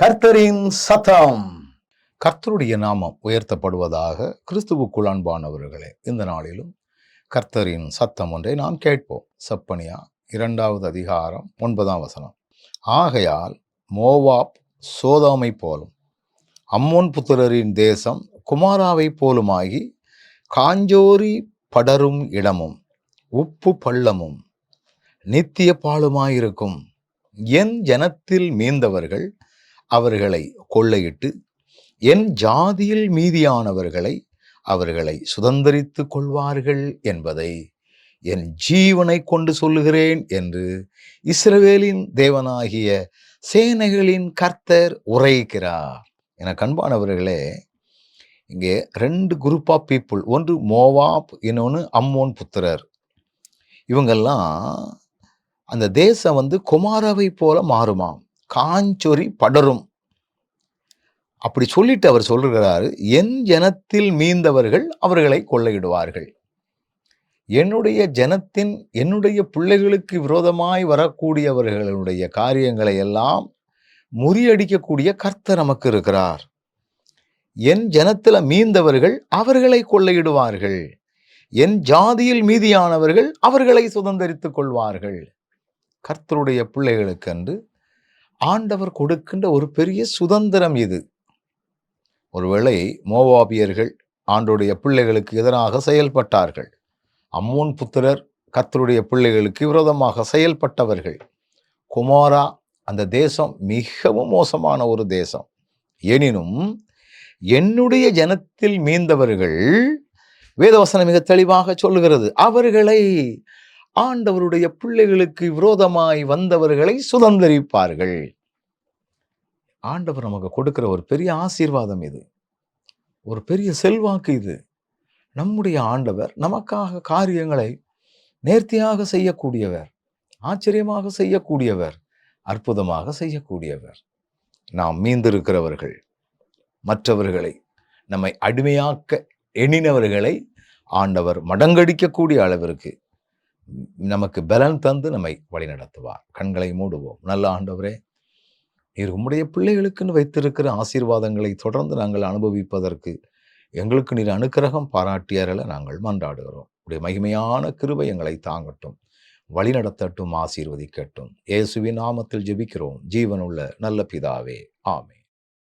கர்த்தரின் சத்தம். கர்த்தருடைய நாமம் உயர்த்தப்படுவதாக கிறிஸ்துவுக்குள் அன்பானவர்களே இந்த நாளிலும் கர்த்தரின் சத்தம் ஒன்றை நாம் கேட்போம். செப்பனியா இரண்டாவது அதிகாரம் ஒன்பதாம் வசனம். ஆகையால் மோவாப் சோதாமை போலும் அம்மோன் புத்திரரின் தேசம் குமாராவை போலுமாகி காஞ்சோரி படரும் இடமும் உப்பு பள்ளமும் நித்திய பாலுமாயிருக்கும். என் ஜனத்தில் மீந்தவர்கள் அவர்களை கொள்ளையிட்டு என் ஜாதியில் மீதியானவர்களை அவர்களை சுதந்திரித்து கொள்வார்கள் என்பதை என் ஜீவனை கொண்டு சொல்லுகிறேன் என்று இஸ்ரவேலின் தேவனாகிய சேனைகளின் கர்த்தர் உரைக்கிறார் என கண்பானவர்களே இங்கே ரெண்டு குரூப் ஆஃப் பீப்புள் ஒன்று மோவாப் இன்னொன்று அம்மோன் புத்திரர். இவங்கெல்லாம் அந்த தேசம் வந்து குமாரவை போல மாறுமாம். காஞ்சொரி படரும். அப்படி சொல்லிட்டு அவர் சொல்லுகிறாரு என் ஜனத்தில் மீந்தவர்கள் அவர்களை கொள்ளையிடுவார்கள். என்னுடைய ஜனத்தின் என்னுடைய பிள்ளைகளுக்கு விரோதமாய் வரக்கூடியவர்களுடைய காரியங்களை எல்லாம் முறியடிக்கக்கூடிய கர்த்தர் நமக்கு இருக்கிறார். என் ஜனத்தில் மீந்தவர்கள் அவர்களை கொள்ளையிடுவார்கள். என் ஜாதியில் மீதியானவர்கள் அவர்களை சுதந்திரித்துக் கொள்வார்கள். கர்த்தருடைய பிள்ளைகளுக்கென்று ஆண்டவர் கொடுக்கின்ற ஒரு பெரிய சுதந்திரம் இது. ஒருவேளை மோவாபியர்கள் ஆண்டுடைய பிள்ளைகளுக்கு எதிராக செயல்பட்டார்கள். அம்மோன் புத்திரர் கத்தருடைய பிள்ளைகளுக்கு விரோதமாக செயல்பட்டவர்கள். குமாரா அந்த தேசம் மிகவும் மோசமான ஒரு தேசம். எனினும் என்னுடைய ஜனத்தில் மீந்தவர்கள் வேதவசனம் மிக தெளிவாக சொல்லுகிறது. அவர்களை ஆண்டவருடைய பிள்ளைகளுக்கு விரோதமாய் வந்தவர்களை சுதந்திரிப்பார்கள். ஆண்டவர் நமக்கு கொடுக்கிற ஒரு பெரிய ஆசீர்வாதம் இது. ஒரு பெரிய செல்வாக்கு இது. நம்முடைய ஆண்டவர் நமக்காக காரியங்களை நேர்த்தியாக செய்யக்கூடியவர் ஆச்சரியமாக செய்யக்கூடியவர் அற்புதமாக செய்யக்கூடியவர். நாம் மீந்திருக்கிறவர்கள் மற்றவர்களை நம்மை அடிமையாக்க எண்ணினவர்களை ஆண்டவர் மடங்கடிக்கக்கூடிய அளவிற்கு நமக்கு பலன் தந்து நம்மை வழிநடத்துவார். கண்களை மூடுவோம். நல்ல ஆண்டவரே நீர் உம்முடைய பிள்ளைகளுக்குன்னு வைத்திருக்கிற ஆசீர்வாதங்களை தொடர்ந்து நாங்கள் அனுபவிப்பதற்கு எங்களுக்கு நீர் அனுக்கிரகம் பாராட்டியறல நாங்கள் மன்றாடுகிறோம். உடைய மகிமையான கிருபை எங்களை தாங்கட்டும். வழிநடத்தட்டும் ஆசீர்வதிக்கட்டும். இயேசுவின் நாமத்தில் ஜெபிக்கிறோம். ஜீவனுள்ள நல்ல பிதாவே. ஆமே